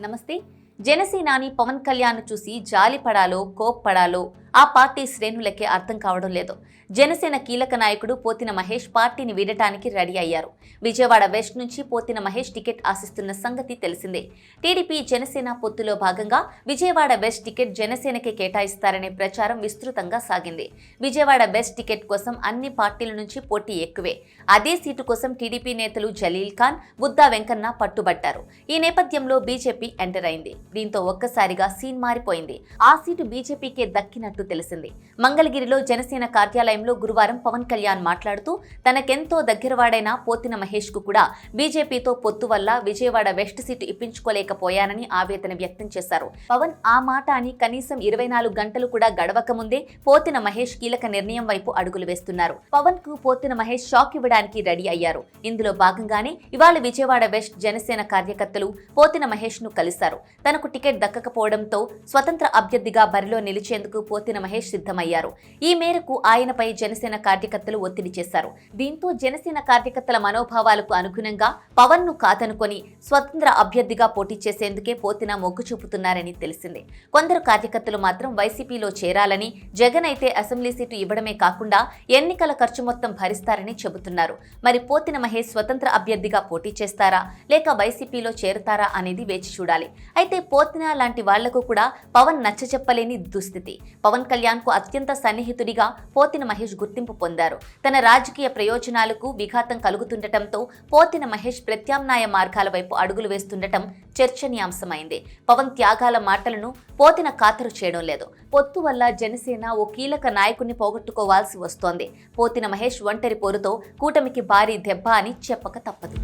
నమస్తే. జనసేనాని పవన్ కళ్యాణ్ చూసి జాలిపడాలో కోప్పడాలో ఆ పార్టీ శ్రేణులకే అర్థం కావడం లేదు. జనసేన కీలక నాయకుడు పోతిన మహేష్ పార్టీని వీడటానికి రెడీ అయ్యారు. విజయవాడ వెస్ట్ నుంచి పోతిన మహేష్ టికెట్ ఆశిస్తున్న సంగతి తెలిసిందే. టీడీపీ జనసేన పొత్తులో భాగంగా విజయవాడ వెస్ట్ టికెట్ జనసేనకే కేటాయిస్తారనే ప్రచారం విస్తృతంగా సాగింది. విజయవాడ వెస్ట్ టికెట్ కోసం అన్ని పార్టీల నుంచి పోటీ ఎక్కువే. అదే సీటు కోసం టీడీపీ నేతలు జలీల్ ఖాన్ బుద్దా వెంకన్న పట్టుబట్టారు. ఈ నేపథ్యంలో బీజేపీ ఎంటర్ అయింది. దీంతో ఒక్కసారిగా సీన్ మారిపోయింది. ఆ సీటు బీజేపీకే దక్కినట్టు తెలిసింది. మంగళగిరిలో జనసేన కార్యాలయంలో గురువారం పవన్ కళ్యాణ్ మాట్లాడుతూ తనకెంతో దగ్గరవాడైన పోతిన మహేష్కు కూడా బీజేపీతో పొత్తు వల్ల విజయవాడ వెస్ట్ సీటు ఇప్పించుకోలేకపోయానని ఆవేదన వ్యక్తం చేశారు. పవన్ ఆ మాట అని కనీసం ఇరవై నాలుగు గంటలు కూడా గడవక ముందే పోతిన మహేష్ కీలక నిర్ణయం వైపు అడుగులు వేస్తున్నారు. పవన్కు పోతిన మహేష్ షాక్ ఇవ్వడానికి రెడీ అయ్యారు. ఇందులో భాగంగానే ఇవాళ విజయవాడ వెస్ట్ జనసేన కార్యకర్తలు పోతిన మహేష్ను కలిశారు. తనకు టికెట్ దక్కకపోవడంతో స్వతంత్ర అభ్యర్థిగా బరిలో నిలిచేందుకు పోతిన మహేష్ సిద్ధమయ్యారు. ఈ మేరకు ఆయనపై జనసేన కార్యకర్తలు ఒత్తిడి చేశారు. దీంతో జనసేన కార్యకర్తల మనోభావాలకు అనుగుణంగా పవన్ను కాదనుకొని స్వతంత్ర అభ్యర్థిగా పోటీ చేసేందుకే పోతిన మొగ్గు చూపుతున్నారని తెలిసింది. కొందరు కార్యకర్తలు మాత్రం వైసీపీలో చేరాలని జగన్ అయితే అసెంబ్లీ సీటు ఇవ్వడమే కాకుండా ఎన్నికల ఖర్చు మొత్తం భరిస్తారని చెబుతున్నారు. మరి పోతిన మహేష్ స్వతంత్ర అభ్యర్థిగా పోటీ చేస్తారా? లేక వైసీపీలో చేరుతారా అనేది వేచి చూడాలి. అయితే పోతిన లాంటి వాళ్ళకు కూడా పవన్ నచ్చ చెప్పలేని దుస్థితి. పవన్ పవన్ కళ్యాణ్కు అత్యంత సన్నిహితుడిగా పోతిన మహేష్ గుర్తింపు పొందారు. తన రాజకీయ ప్రయోజనాలకు విఘాతం కలుగుతుండటంతో పోతిన మహేష్ ప్రత్యామ్నాయ మార్గాల వైపు అడుగులు వేస్తుండటం చర్చనీయాంశమైంది. పవన్ త్యాగాల మాటలను పోతిన ఖాతరు చేయడం లేదు. పొత్తు వల్ల జనసేన ఓ కీలక నాయకుడిని పోగొట్టుకోవాల్సి వస్తోంది. పోతిన మహేష్ ఒంటరి పోరుతో కూటమికి భారీ దెబ్బ అని చెప్పక తప్పదు.